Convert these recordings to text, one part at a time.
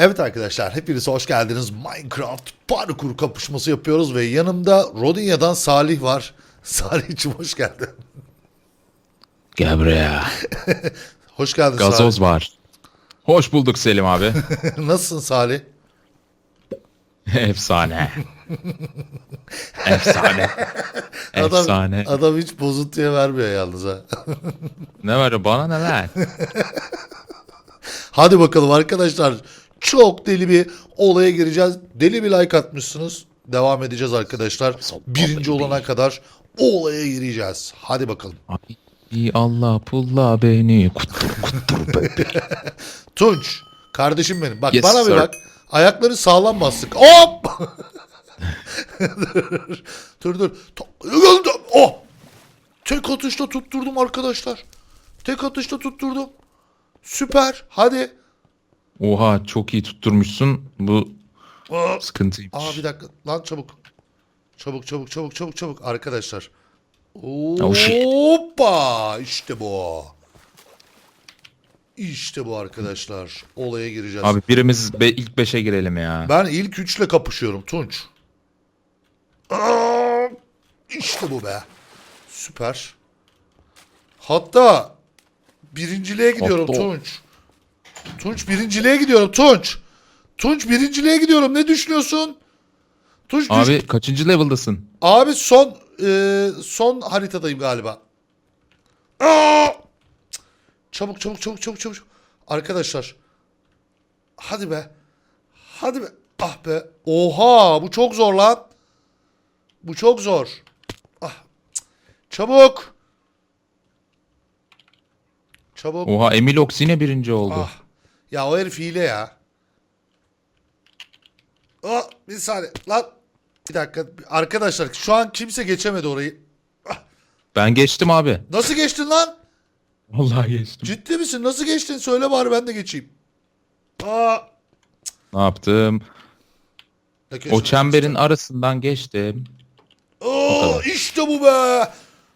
Evet arkadaşlar hepiniz hoş geldiniz. Minecraft parkur kapışması yapıyoruz ve yanımda Rodinya'dan Salih var. Salih'cim hoş geldin. Gel buraya. Hoş geldin Gazoz var. Hoş bulduk Selim abi. Salih. Nasılsın Salih? Efsane. Efsane. Efsane. Adam, adam hiç bozuntuya vermiyor yalnız ha. Ne var bana ne ver? Hadi bakalım arkadaşlar. Çok deli bir olaya gireceğiz. Deli bir like atmışsınız. Devam edeceğiz arkadaşlar. Birinci olana kadar o olaya gireceğiz. Hadi bakalım. Ay Allah pulla beni kuttur kuttur bebe. Tunç. Kardeşim benim. Bak Yes, bana bir sir. bak. Ayakları sağlam bastık. Hop! dur dur. To- Öldüm. Oh! Tek atışta tutturdum arkadaşlar. Tek atışta tutturdum. Süper. Hadi. Oha çok iyi tutturmuşsun. Bu Aa, sıkıntıymış. Aa bir dakika. Lan çabuk. Çabuk çabuk çabuk çabuk çabuk arkadaşlar. Oh, shit. Hoppa! İşte bu. İşte bu arkadaşlar. Olaya gireceğiz. Abi birimiz be- ilk beşe girelim ya. Ben ilk üçle kapışıyorum Tunç. Aa, İşte bu be. Süper. Hatta birinciliğe gidiyorum Hatta- Tunç. Tunç birinciliğe gidiyorum Tunç. Tunç birinciliğe gidiyorum. Ne düşünüyorsun? Tunç düş- Abi kaçıncı level'dasın? Abi son e, son haritadayım galiba. Aa! Çabuk çabuk çabuk çabuk çabuk. Arkadaşlar. Hadi be. Hadi be. Ah be. Oha bu çok zor lan. Bu çok zor. Ah. Çabuk. Çabuk. Oha Emil Ox yine birinci oldu. Ah. Ya o herif hile ya. Oh, bir saniye. Lan. Bir dakika. Arkadaşlar şu an kimse geçemedi orayı. Ben geçtim abi. Nasıl geçtin lan? Vallahi geçtim. Ciddi misin? Nasıl geçtin? Söyle bari ben de geçeyim. Aa. Ne yaptım? Ne O çemberin arasından geçtim. Oo, işte bu be.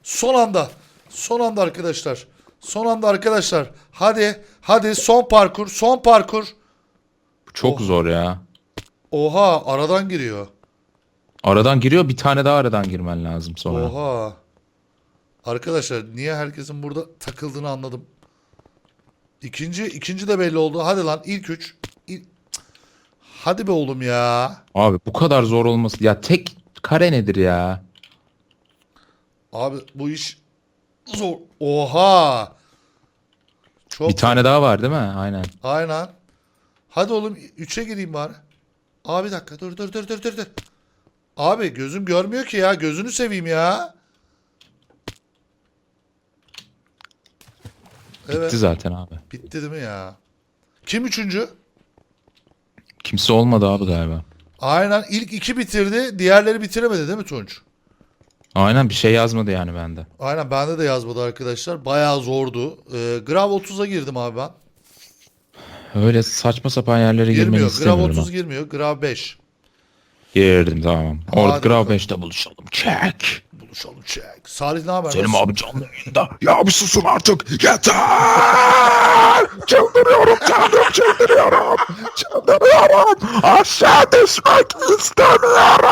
Son anda. Son anda arkadaşlar. Son anda arkadaşlar. Hadi. Hadi son parkur. Son parkur. Çok Oh. zor ya. Oha aradan giriyor. Aradan giriyor bir tane daha aradan girmen lazım sonra. Oha. Arkadaşlar niye herkesin burada takıldığını anladım. İkinci, ikinci de belli oldu. Hadi lan ilk üç. İl-. Hadi be oğlum ya. Abi bu kadar zor olması. Ya tek kare nedir ya? Abi bu iş zor. Oha. Çok Bir tane daha var değil mi? Aynen. Aynen. Hadi oğlum 3'e gireyim bari. Abi bir dakika dur dur dur dur dur. Abi gözüm görmüyor ki ya. Gözünü seveyim ya. Evet. Bitti zaten abi. Bitti değil mi ya? Kim üçüncü? Kimse olmadı abi galiba. Aynen ilk iki bitirdi. Diğerleri bitiremedi değil mi Tunç? Aynen bir şey yazmadı yani bende. Aynen bende de yazmadı arkadaşlar. Bayağı zordu. Ee, Grav 30'a girdim abi ben. Öyle saçma sapan yerlere girmeni Girmiyor. Grav istemiyorum. 30 ben. girmiyor. Grav 5. Girdim tamam. Orada Hadi Grav bakalım. 5'te buluşalım. Çek. Buluşalım çek. Salih ne haber? Selim Nasılsın? abi canlı yayında. Ya bir susun artık. Yeter. çıldırıyorum canım çıldırıyorum. Çıldırıyorum. Aşağı düşmek istemiyorum.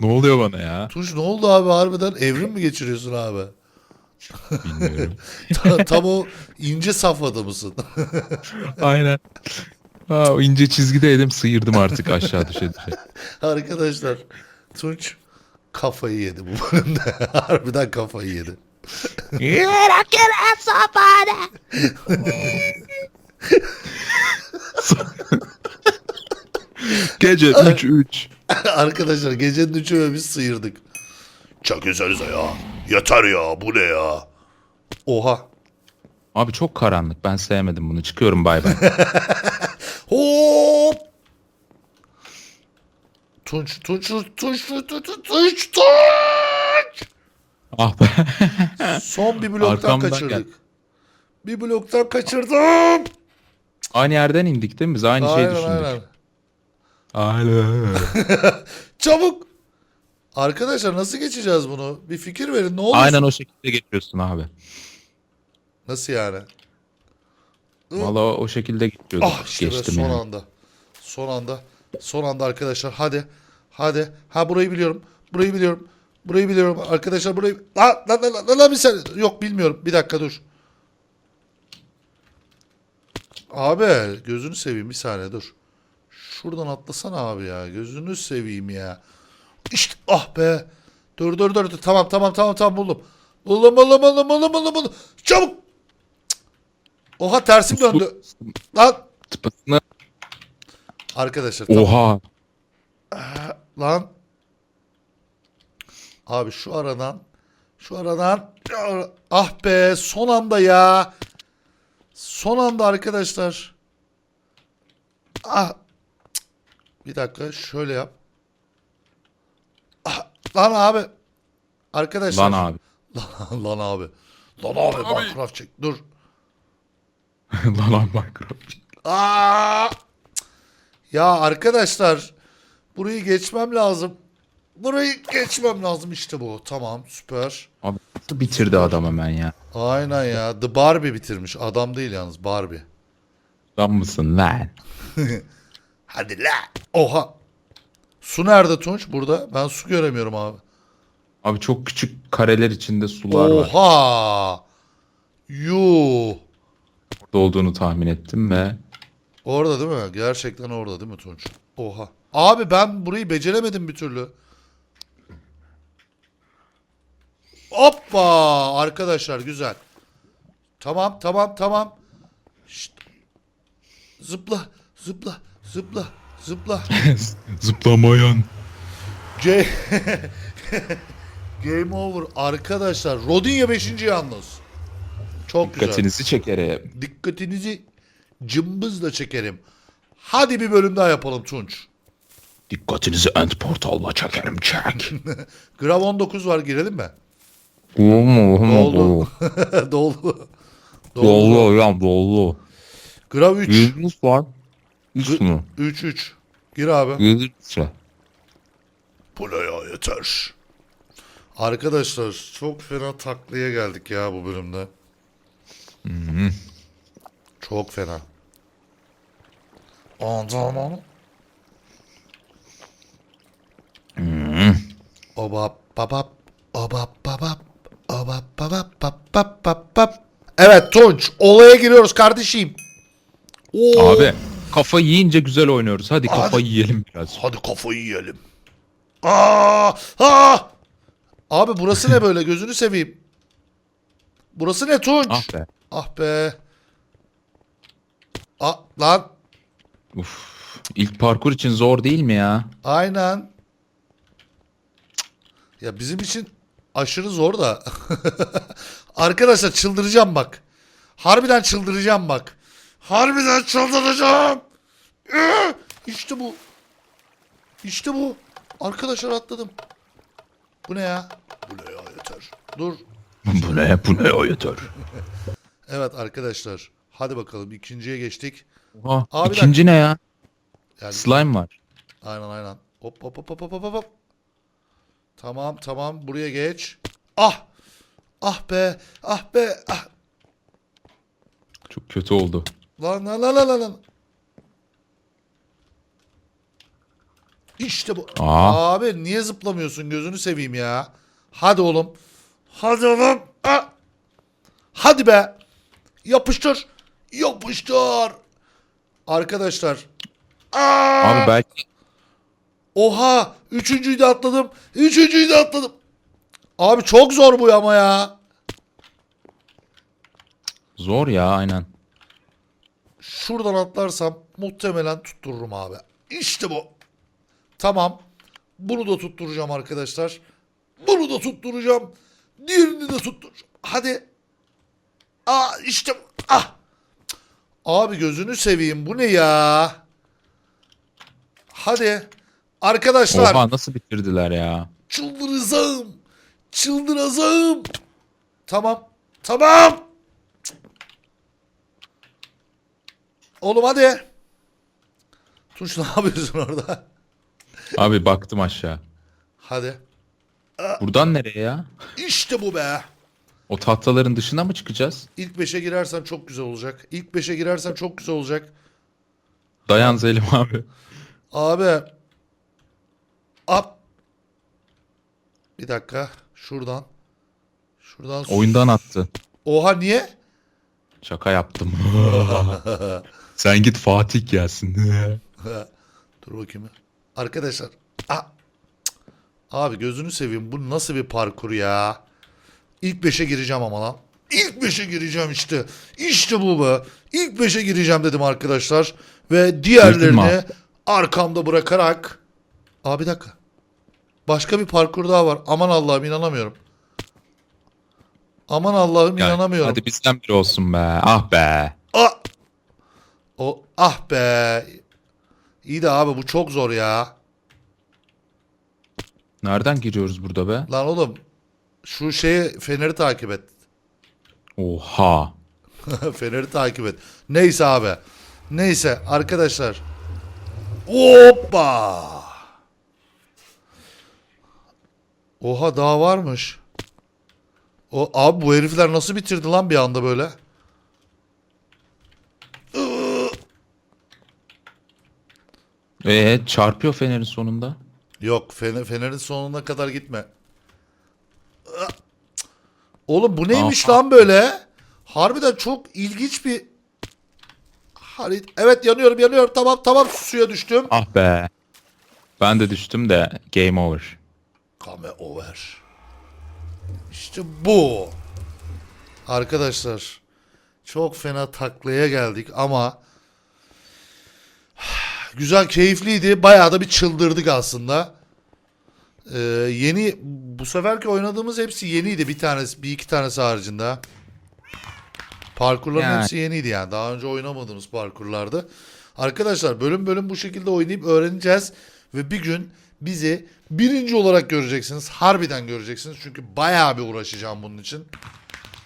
Ne oluyor bana ya? Tunç ne oldu abi harbiden evrim mi geçiriyorsun abi? Bilmiyorum. Ta- Tam o ince safhada mısın? Aynen. Ha, o ince çizgideydim sıyırdım artık aşağı düşe düşe. Arkadaşlar Tunç kafayı yedi bu bölümde. harbiden kafayı yedi. Gece 3-3. Arkadaşlar gecenin üçü ve biz sıyırdık. Çakıyorsanıza ya. Yeter ya bu ne ya. Oha. Abi çok karanlık ben sevmedim bunu çıkıyorum bay bay. Hop. Tunç, Tunç, Tunç, Tunç, Tunç, Tunç, Tunç, Tunç. ah be. Son bir bloktan Arkamdan kaçırdık. gel. Bir bloktan kaçırdım. Aynı yerden indik değil mi? Biz aynı şeyi Aynen düşündük. Aynen. Çabuk. Arkadaşlar nasıl geçeceğiz bunu? Bir fikir verin ne olur. Aynen o şekilde geçiyorsun abi. Nasıl yani? Valla o şekilde geçiyorduk. Ah işte Geçtim son yani. anda. Son anda. Son anda arkadaşlar. Hadi. Hadi. Ha burayı biliyorum. Burayı biliyorum. Burayı biliyorum. Arkadaşlar burayı... Lan lan lan lan, lan, bir saniye. Yok bilmiyorum. Bir dakika dur. Abi gözünü seveyim bir saniye dur. Şuradan atlasana abi ya. Gözünü seveyim ya. İşte ah be. Dur dur dur. dur. Tamam tamam tamam tamam buldum. Buldum buldum buldum buldum buldum buldum. Çabuk. Cık. Oha tersim döndü. Lan. Arkadaşlar tamam. Oha. Lan. Abi şu aradan. Şu aradan. Ah be son anda ya. Son anda arkadaşlar. Ah. Bir dakika şöyle yap. Ah, lan abi. Arkadaşlar. Lan abi. lan abi. Lan abi Minecraft çek. Dur. Lan abi Minecraft. Aa! Ya arkadaşlar burayı geçmem lazım. Burayı geçmem lazım işte bu. Tamam süper. Abi bitirdi adam hemen ya. Aynen ya. The Barbie bitirmiş. Adam değil yalnız Barbie. Lan mısın lan? Hadi la. Oha. Su nerede Tunç? Burada. Ben su göremiyorum abi. Abi çok küçük kareler içinde sular var. Oha. Yuh. Orada olduğunu tahmin ettim ve Orada değil mi? Gerçekten orada değil mi Tunç? Oha. Abi ben burayı beceremedim bir türlü. Hoppa! Arkadaşlar güzel. Tamam tamam tamam. Şşt. Zıpla zıpla zıpla zıpla. zıplamayan. G Game over. Arkadaşlar Rodinya 5. yalnız. Çok güzel. Dikkatinizi çekerim. Dikkatinizi cımbızla çekerim. Hadi bir bölüm daha yapalım Tunç. Dikkatinizi end portalla çekerim çek. Grav 19 var girelim mi? Doldu. Doldu. Doldu. Doldu doldu. Grav 3. Yüzünüz var. Üst mü? 3 3. Gir abi. Yüzünüzse. Bu ne ya yeter. Arkadaşlar çok fena taklaya geldik ya bu bölümde. Çok fena. Ondan Oba babap oba babap oba babap bap bap bap bap. Evet Tunç olaya giriyoruz kardeşim. Oo. Abi kafa yiyince güzel oynuyoruz. Hadi kafa yiyelim biraz. Hadi kafayı yiyelim. Aa! Aa! Abi burası ne böyle gözünü seveyim. Burası ne Tunç? Ah be. Ah be. Ah lan. Uf. İlk parkur için zor değil mi ya? Aynen. Ya bizim için aşırı zor da. Arkadaşlar çıldıracağım bak. Harbiden çıldıracağım bak. Harbiden çıldıracağım. Ee, İşte bu. İşte bu. Arkadaşlar atladım. Bu ne ya? Bu ne ya yeter. Dur. bu ne? Bu ne o yeter. Evet arkadaşlar. Hadi bakalım ikinciye geçtik. Oha, Abi ikinci ne ya? Yani Slime var. Aynen aynen. Hop hop hop hop hop hop hop. Tamam tamam buraya geç. Ah! Ah be! Ah be! Ah! Çok kötü oldu. Lan lan lan lan lan. İşte bu. Aa. Abi niye zıplamıyorsun gözünü seveyim ya. Hadi oğlum. Hadi oğlum. Ah! Hadi be. Yapıştır. Yapıştır. Arkadaşlar. Aa! Abi belki Oha! Üçüncüyü de atladım. Üçüncüyü de atladım. Abi çok zor bu ama ya. zor ya aynen. Şuradan atlarsam muhtemelen tuttururum abi. İşte bu. Tamam. Bunu da tutturacağım arkadaşlar. Bunu da tutturacağım. Diğerini de tutturacağım. Hadi. Aa işte. Ah. Abi gözünü seveyim. Bu ne ya? Hadi. Arkadaşlar. Oha nasıl bitirdiler ya? Çıldıracağım. Çıldıracağım. Tamam. Tamam. Oğlum hadi. Tunç ne yapıyorsun orada? Abi baktım aşağı. Hadi. Buradan nereye ya? İşte bu be. O tahtaların dışına mı çıkacağız? İlk 5'e girersen çok güzel olacak. İlk 5'e girersen çok güzel olacak. Dayan Selim abi. Abi. At. Bir dakika. Şuradan. Şuradan. Oyundan attı. Oha niye? Şaka yaptım. Sen git Fatih gelsin. Dur bakayım. Arkadaşlar. Cık. Abi gözünü seveyim. Bu nasıl bir parkur ya? İlk 5'e gireceğim ama lan. İlk 5'e gireceğim işte. İşte bu be. İlk 5'e gireceğim dedim arkadaşlar. Ve diğerlerini arkamda bırakarak. Abi bir dakika. Başka bir parkur daha var. Aman Allah'ım inanamıyorum. Aman Allah'ım Yani, inanamıyorum. Hadi bizden biri olsun be. Ah be. Ah! O ah be. İyi de abi bu çok zor ya. Nereden giriyoruz burada be? Lan oğlum şu şeyi feneri takip et. Oha. feneri takip et. Neyse abi. Neyse arkadaşlar. Hoppa. Oha daha varmış. O abi bu herifler nasıl bitirdi lan bir anda böyle? Ee çarpıyor fenerin sonunda. Yok fener, fenerin sonuna kadar gitme. Oğlum bu neymiş Aha. lan böyle? Harbiden çok ilginç bir harit. Evet yanıyorum yanıyorum tamam tamam suya düştüm. Ah be. Ben de düştüm de game over. Game over. İşte bu. Arkadaşlar çok fena taklaya geldik ama güzel keyifliydi. Bayağı da bir çıldırdık aslında. Ee, yeni bu seferki oynadığımız hepsi yeniydi. Bir tanesi, bir iki tanesi haricinde. Parkurların Yani. hepsi yeniydi yani. Daha önce oynamadığımız parkurlardı. Arkadaşlar bölüm bölüm bu şekilde oynayıp öğreneceğiz. Ve bir gün bizi birinci olarak göreceksiniz. Harbiden göreceksiniz. Çünkü bayağı bir uğraşacağım bunun için.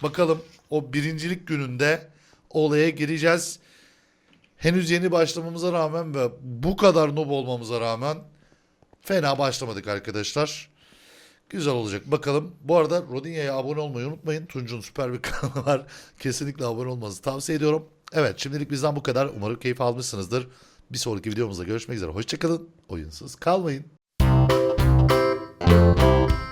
Bakalım o birincilik gününde olaya gireceğiz. Henüz yeni başlamamıza rağmen ve bu kadar noob olmamıza rağmen fena başlamadık arkadaşlar. Güzel olacak. Bakalım. Bu arada Rodinya'ya abone olmayı unutmayın. Tunç'un süper bir kanalı var. Kesinlikle abone olmanızı tavsiye ediyorum. Evet şimdilik bizden bu kadar. Umarım keyif almışsınızdır. Bir sonraki videomuzda görüşmek üzere. Hoşçakalın. Oyunsuz kalmayın. Música